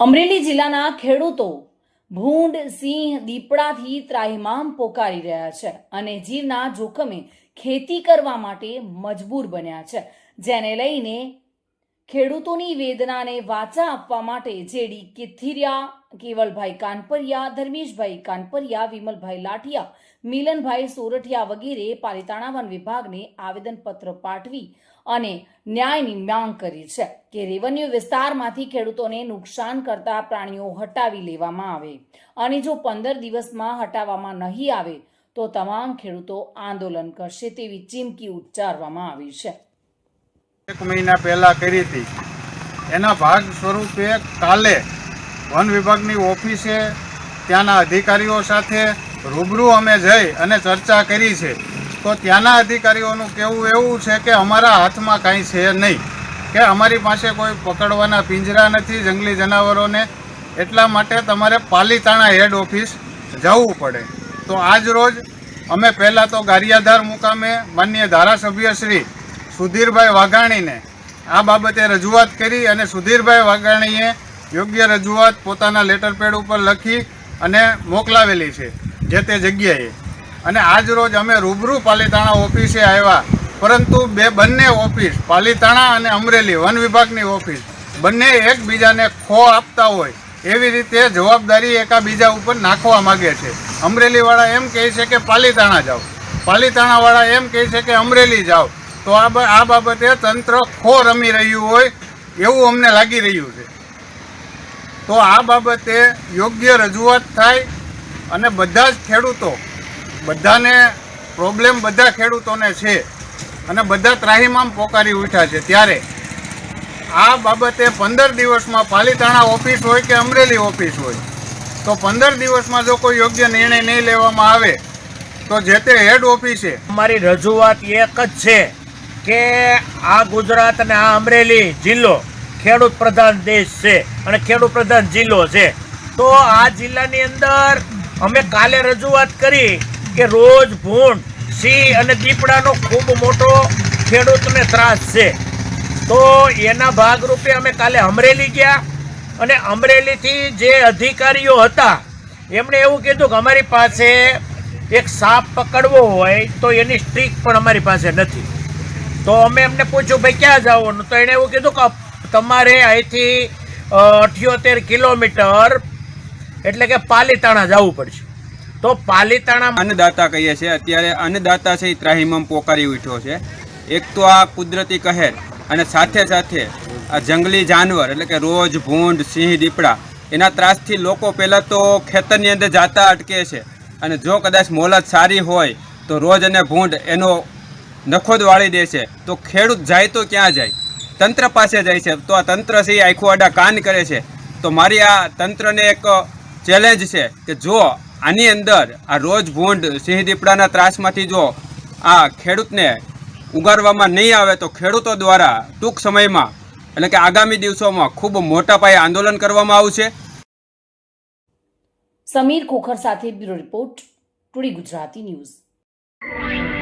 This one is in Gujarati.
અમરેલી જિલ્લાના ખેડૂતો ભૂંડ, સિંહ, દીપડાથી ત્રાહિમામ પોકારી રહ્યા છે અને જીવના જોખમે ખેતી કરવા માટે મજબૂર બન્યા છે. જેને લઈને ખેડૂતોની વેદનાને વાચા આપવા માટે જેડી કિથિરિયા, કેવલભાઈ કાનપરિયા, ધર્મેશભાઈ કાનપરિયા, વિમલભાઈ લાઠિયા, મિલનભાઈ સોરઠિયા વગેરે પાલિતાણા વન વિભાગને આવેદનપત્ર પાઠવી અને ન્યાયની માંગ કરી છે કે રેવન્યુ વિસ્તારમાંથી ખેડૂતોને નુકસાન કરતા પ્રાણીઓ હટાવી લેવામાં આવે અને જો પંદર દિવસમાં હટાવવામાં નહીં આવે તો તમામ ખેડૂતો આંદોલન કરશે તેવી ચીમકી ઉચ્ચારવામાં આવી છે. એક મહિના પહેલાં કરી હતી. એના ભાગ સ્વરૂપે કાલે વન વિભાગની ઓફિસે ત્યાંના અધિકારીઓ સાથે રૂબરૂ અમે જઈ અને ચર્ચા કરી છે. તો ત્યાંના અધિકારીઓનું કહેવું એવું છે કે અમારા હાથમાં કાંઈ છે નહીં. કે અમારી પાસે કોઈ પકડવાના પિંજરા નથી, જંગલી જનાવરોને. એટલા માટે તમારે પાલીતાણા હેડ ઓફિસ જવું પડે. તો આજ રોજ અમે પહેલાં તો ગારિયાધાર મુકામે માનીય ધારાસભ્ય શ્રી સુધીરભાઈ વાઘાણીને આ બાબતે રજૂઆત કરી અને સુધીરભાઈ વાઘાણીએ યોગ્ય રજૂઆત પોતાના લેટર પેડ ઉપર લખી અને મોકલાવેલી છે જે તે જગ્યાએ. અને આજ રોજ અમે રૂબરૂ પાલીતાણા ઓફિસે આવ્યા. પરંતુ બે બંને ઓફિસ, પાલીતાણા અને અમરેલી, વન વિભાગની ઓફિસ, બંને એકબીજાને ખો આપતા હોય એવી રીતે જવાબદારી એકાબીજા ઉપર નાખવા માગે છે. અમરેલીવાળા એમ કહે છે કે પાલીતાણા જાઓ. પાલીતાણાવાળા એમ કહે છે કે અમરેલી જાઓ. તો આ આ બાબતે તંત્ર ખો રમી રહ્યું હોય એવું અમને લાગી રહ્યું છે. તો આ બાબતે યોગ્ય રજૂઆત થાય અને બધા જ ખેડૂતો, બધાને પ્રોબ્લેમ બધા ખેડૂતોને છે અને બધા ત્રાહિમામ પોકારી ઉઠ્યા છે. ત્યારે આ બાબતે પંદર દિવસમાં પાલીતાણા ઓફિસ હોય કે અમરેલી ઓફિસ હોય, તો પંદર દિવસમાં જો કોઈ યોગ્ય નિર્ણય નહીં લેવામાં આવે, તો જે તે હેડ ઓફિસે. અમારી રજૂઆત એક જ છે. કે આ ગુજરાત અને આ અમરેલી જિલ્લો ખેડૂત પ્રધાન દેશ છે અને ખેડૂત પ્રધાન જિલ્લો છે. તો આ જિલ્લાની અંદર અમે કાલે રજૂઆત કરી કે રોજ ભૂંડ, સિંહ અને દીપડાનો ખૂબ મોટો ખેડૂતને ત્રાસ છે. તો એના ભાગરૂપે અમે કાલે અમરેલી ગયા અને અમરેલીથી જે અધિકારીઓ હતા, એમણે એવું કીધું કે અમારી પાસે એક સાપ પકડવો હોય તો એની સ્ટ્રીક પણ અમારી પાસે નથી. તો અમે એમને પૂછ્યું, ભાઈ, ક્યાં જવાનું? તો એણે એવું કીધું કે, તમારે અહીંથી અઠ્યોતેર કિલોમીટર એટલે કે પાલીતાણા જવું પડશે. તો પાલીતાણા અન્નદાતા કહીએ છીએ, અત્યારે અન્નદાતા છે એ ત્રાહિમામ પોકારી ઉઠ્યો છે. એક તો આ કુદરતી કહેર અને સાથે સાથે આ જંગલી જાનવર, એટલે કે રોજ ભૂંડ, સિંહ, દીપડા, એના ત્રાસથી લોકો પહેલાં તો ખેતરની અંદર જાતા અટકે છે. અને જો કદાચ મોલત સારી હોય, તો રોજ અને ભૂંડ એનો નખો જ વાળી દે છે. તો ખેડૂત જાય તો ક્યાં જાય? તંત્ર પાસે જાય છે. તો આ તંત્ર છે આખું આડા કાન કરે છે. તો મારી આ તંત્રને એક ચેલેન્જ છે કે જો આની અંદર આ રોજ ભૂંડ, સિંહ દીપડાના ત્રાસમાંથી જો આ ખેડૂતને ઉગારવામાં નહીં આવે તો ખેડૂતો દ્વારા ટૂંક સમયમાં, એટલે કે આગામી દિવસોમાં ખૂબ મોટા પાયે આંદોલન કરવામાં આવશે. સમીર ખોખર સાથે bureau report, today Gujarati news.